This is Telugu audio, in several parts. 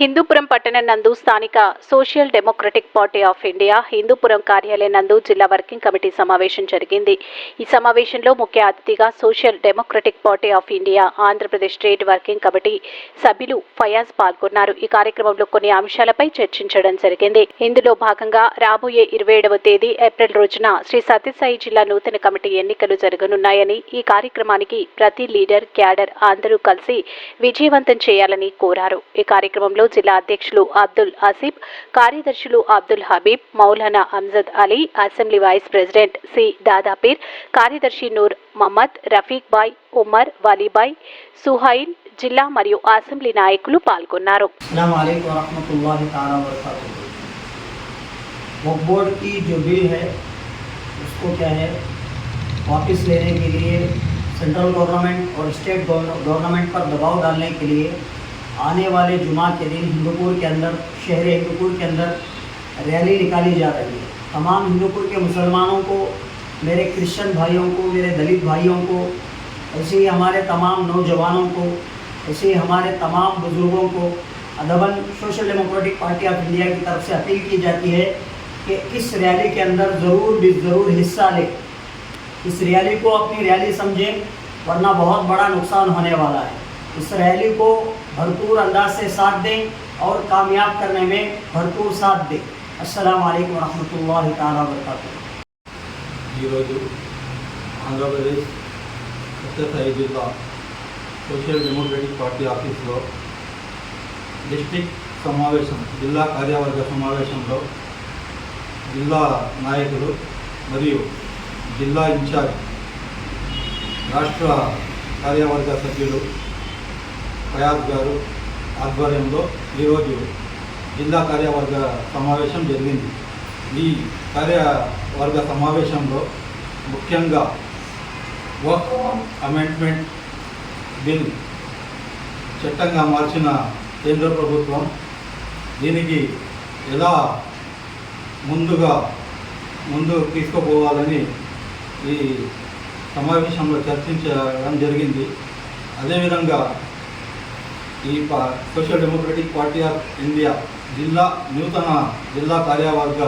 హిందూపురం పట్టణం నందు స్థానిక social democratic party of India Hindupuram కార్యాలయం నందు జిల్లా వర్కింగ్ కమిటీ సమావేశం జరిగింది. ఈ సమావేశంలో ముఖ్య అతిథిగా social democratic party of India Andhra Pradesh state working committee సభ్యులు ఫయాజ్ పాల్గొన్నారు. ఈ కార్యక్రమంలో కొన్ని అంశాలపై చర్చించడం జరిగింది. ఇందులో భాగంగా రాబోయే ఇరవై ఏడవ తేదీ ఏప్రిల్ రోజున శ్రీ సత్యసాయి జిల్లా నూతన కమిటీ ఎన్నికలు జరగనున్నాయని ఈ కార్యక్రమానికి ప్రతి లీడర్ క్యాడర్ అందరూ కలిసి విజయవంతం చేయాలని కోరారు. ఈ కార్యక్రమంలో జిల్లా అధ్యక్షులు అబ్దుల్ ఆసిఫ్ కార్యదర్శులు Abdul Habeeb Maulana Amjad Ali assembly vice president C Dadapeer కార్యదర్శి నూర్ మహమ్మద్ రఫీక్ బాయ్ ఉమర్ వాలీబాయ్ సుహైల్ జిల్లా మరియు అసెంబ్లీ నాయకులు పాల్గొన్నారు अस्सलाम वालेकुम वरहमतुल्लाहि ताला वबरकातुहू वक्फ बोर्ड की जो बिल है उसको क्या है वापस लेने के लिए सेंट्रल गवर्नमेंट और स्टेट गवर्नमेंट पर दबाव डालने के लिए आने वाले जुमा के दिन हिंदूपुर के अंदर, शहर हिंदूपुर के अंदर रैली निकाली जा रही है। तमाम हिंदूपुर के मुसलमानों को, मेरे क्रिश्चियन भाइयों को, मेरे दलित भाइयों को, ऐसे ही हमारे तमाम नौजवानों को, ऐसे ही हमारे तमाम बुज़ुर्गों को, अदबन social democratic party of India की तरफ़ से अपील की जाती है कि इस रैली के अंदर ज़रूर भी ज़रूर हिस्सा लें। इस रैली को अपनी रैली समझें, वरना बहुत बड़ा नुकसान होने वाला है। इस रैली को भरपूर अंदाज से साथ दें और कामयाब करने में भरपूर साथ दें अस्सलाम वालेकुम रहमतुल्लाहि ताला वबरकातुहू ఈరోజు ఆంధ్రప్రదేశ్ సత్యసాయి జిల్లా సోషల్ డెమోక్రటిక్ పార్టీ ఆఫీస్లో డిస్టిక్ సమావేశం జిల్లా కార్యవర్గ సమావేశంలో జిల్లా నాయకులు మరియు జిల్లా ఇన్ఛార్జ్ రాష్ట్ర కార్యవర్గ సభ్యులు ఫయాజ్ గారు ఆధ్వర్యంలో ఈరోజు జిల్లా కార్యవర్గ సమావేశం జరిగింది. ఈ కార్యవర్గ సమావేశంలో ముఖ్యంగా వర్క్ అమెండ్మెంట్ బిల్ చట్టంగా మార్చిన కేంద్ర ప్రభుత్వం దీనికి ఎలా ముందుగా ముందు తీసుకుపోవాలని ఈ సమావేశంలో చర్చించడం జరిగింది. అదేవిధంగా ఈ social democratic party of India జిల్లా నూతన జిల్లా కార్యవర్గ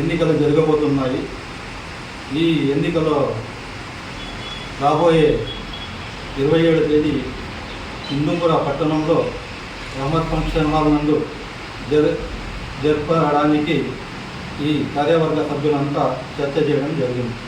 ఎన్నికలు జరగబోతున్నాయి. ఈ ఎన్నికలో రాబోయే ఇరవై ఏడు తేదీ హిందూపుర పట్టణంలో రహమత్ ఫంక్షన్ హాల్ నందు జర జరపడానికి ఈ కార్యవర్గ సభ్యులంతా చర్చ చేయడం జరిగింది.